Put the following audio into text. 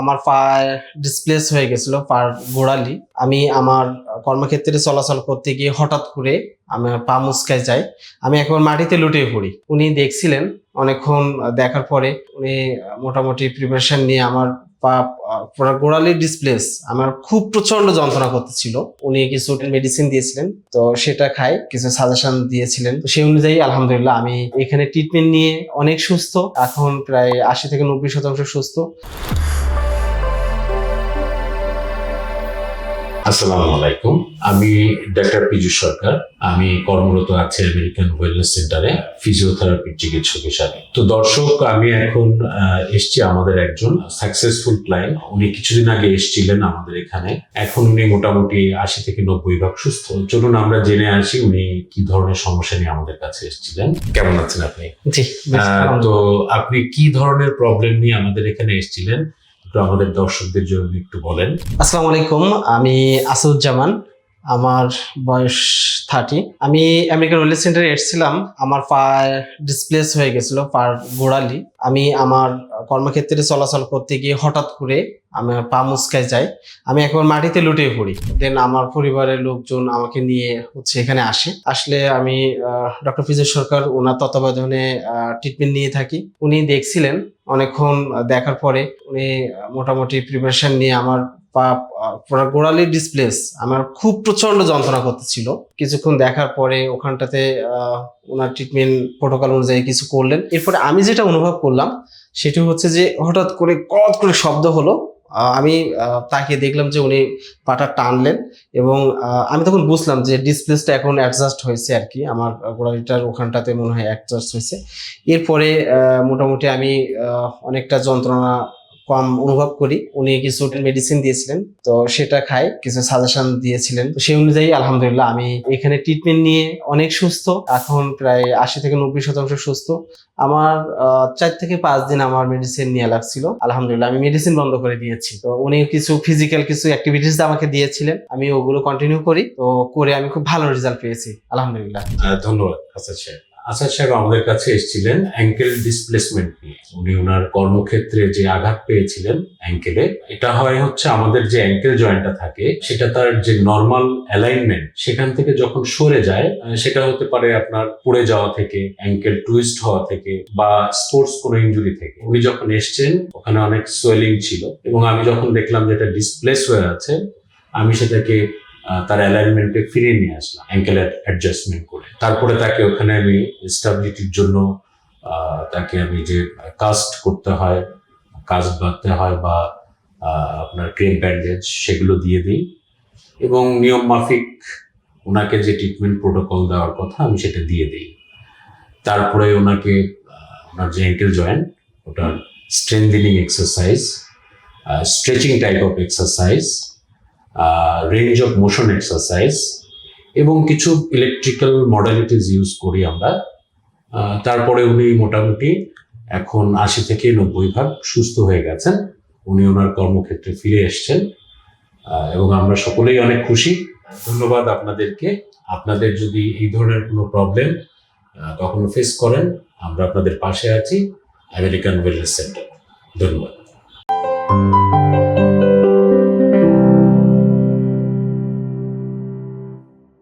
আমার পা ডিসপ্লেস হয়ে গেছিল, পার গোড়ালি। আমি আমার কর্মক্ষেত্রে চলাচল করতে গিয়ে হঠাৎ করে আমার পা মুচকায় যায় আমি একবার মাটিতে লুটিয়ে পড়ি। উনি দেখছিলেন, অনেকক্ষণ দেখার পরে উনি মোটামুটি প্রিপারেশন নিয়ে আমার পা, পুরো গোড়ালির ডিসপ্লেস আমার খুব প্রচণ্ড যন্ত্রণা করতেছিল। উনি কিছু মেডিসিন দিয়েছিলেন, তো সেটা খাই, কিছু সাজেশন দিয়েছিলেন। তো সেই অনুযায়ী আলহামদুলিল্লাহ আমি এখানে ট্রিটমেন্ট নিয়ে অনেক সুস্থ। এখন প্রায় আশি থেকে নব্বই শতাংশ সুস্থ। আসসালামু আলাইকুম। আমি ডাক্তার পিজু সরকার। আমি কর্মরত আছি আমেরিকান ওয়েলনেস সেন্টারে ফিজিওথেরাপির চিকিৎসক হিসাবে তো দর্শক আমি এখন এসছি আমাদের একজন সাকসেসফুল ক্লায়েন্ট উনি কিছুদিন আগে এসেছিলেন আমাদের এখানে। এখন উনি মোটামুটি আশি থেকে নব্বই ভাগ সুস্থ। চলুন আমরা জেনে আসি উনি কি ধরনের সমস্যা নিয়ে আমাদের কাছে এসেছিলেন। কেমন আছেন আপনি? তো আপনি কি ধরনের প্রবলেম নিয়ে আমাদের এখানে এসেছিলেন? আমাদের দর্শকদের জন্য একটু বলেন। আসসালামু আলাইকুম আমি আসাদুজ্জামান আমার বয়স থার্টি আমি আমেরিকান ওয়েলনেস সেন্টারে এসেছিলাম, আমার পা ডিসপ্লেস হয়ে গেছিল পার গোড়ালি। আমি আমার কর্মক্ষেত্রে চলাচল করতে গিয়ে হঠাৎ করে আমার পা মুচকায় যায় আমি একবার মাটিতে লুটিয়ে পড়ি। দেন আমার পরিবারের লোকজন আমাকে নিয়ে হচ্ছে এখানে আসে। আসলে আমি ডক্টর ফিজের সরকার, ওনার তত্ত্বাবধানে ট্রিটমেন্ট নিয়ে থাকি। উনি দেখছিলেন, অনেকক্ষণ দেখার পরে উনি মোটামুটি প্রিপারেশন নিয়ে আমার গোড়ালির ডিসপ্লেস আমার খুব প্রচণ্ড যন্ত্রণা করতেছিল। কিছুক্ষণ দেখার পরে ওখানটাতে ওনার ট্রিটমেন্ট প্রোটোকল অনুযায়ী কিছু করলেন। এরপরে আমি যেটা অনুভব করলাম, সেটা হচ্ছে যে হঠাৎ করে কত করে শব্দ হলো। আমি তাকে দেখলাম যে উনি পাটা টানলেন এবং আমি তখন বুঝলাম যে ডিসপ্লেসটা এখন অ্যাডজাস্ট হয়েছে আর কি। আমার গোড়ালিটার ওখানটাতে মনে হয় অ্যাডজাস্ট হয়েছে। এরপরে মোটামুটি আমি অনেকটা যন্ত্রণা কম অনুভব করি। উনি কিছু মেডিসিন দিয়েছিলেন, তো সেটা খাই, কিছু সাজেশন দিয়েছিলেন। তো সেই অনুযায়ী আলহামদুলিল্লাহ আমি এখানে ট্রিটমেন্ট নিয়ে অনেক সুস্থ, এখন প্রায় আশি থেকে নব্বই শতাংশ সুস্থ। আমার চার থেকে পাঁচ দিন আমার মেডিসিন নিয়ে লাগছিল। আলহামদুলিল্লাহ আমি মেডিসিন বন্ধ করে দিয়েছি। তো উনি কিছু ফিজিক্যাল কিছু অ্যাক্টিভিটিস আমাকে দিয়েছিলেন। আমি ওগুলো কন্টিনিউ করি। তো করে আমি খুব ভালো রেজাল্ট পেয়েছি। আলহামদুলিল্লাহ। ধন্যবাদ সাহেব। আসাদ সাহেব আমাদের কাছে এসেছিলেন অ্যাঙ্কেল ডিসপ্লেসমেন্ট নিয়ে। উনি ওনার কর্মক্ষেত্রে যে আঘাত পেয়েছিলেন অ্যাঙ্কেলে এটা হয় হচ্ছে আমাদের যে অ্যাঙ্কেল জয়েন্টটা থাকে, সেটা তার যে নর্মাল অ্যালাইনমেন্ট সেখান থেকে যখন সরে যায় সেটা হতে পারে আপনার পড়ে যাওয়া থেকে অ্যাঙ্কেল টুইস্ট হওয়া থেকে বা স্পোর্টস কোনো ইঞ্জুরি থেকে। উনি যখন এসছেন, ওখানে অনেক সোয়েলিং ছিল এবং আমি যখন দেখলাম যে এটা ডিসপ্লেস হয়ে আছে, আমি সেটাকে তার অ্যালাইনমেন্টে ফিরিয়ে নিয়ে আসলাম অ্যাঙ্কেলের অ্যাডজাস্টমেন্ট করে। তারপরে তাকে ওখানে আমি স্টাবিলিটির জন্য তাকে আমি যে কাস্ট করতে হয় কাস্ট বাঁধতে হয় বা আপনার ক্রেম ব্যান্ডেজ সেগুলো দিয়ে দিই। এবং নিয়ম মাফিক ওনাকে যে ট্রিটমেন্ট প্রোটোকল দেওয়ার কথা আমি সেটা দিয়ে দিই। তারপরে ওনাকে ওনার যে অ্যাঙ্কেল জয়েন্ট ওটার strengthening exercise stretching type of exercise range of motion exercise এবং কিছু ইলেকট্রিক্যাল মডালিটিস ইউজ করি আমরা। তারপরে উনি মোটামুটি এখন আশি থেকে নব্বই ভাগ সুস্থ হয়ে গেছেন। উনি ওনার কর্মক্ষেত্রে ফিরে এসছেন। এবং আমরা সকলেই অনেক খুশি। ধন্যবাদ আপনাদেরকে। আপনাদের যদি এই ধরনের কোনো প্রবলেম কখনো ফেস করেন, আমরা আপনাদের পাশে আছি। আমেরিকান ওয়েলনেস সেন্টার ধন্যবাদ।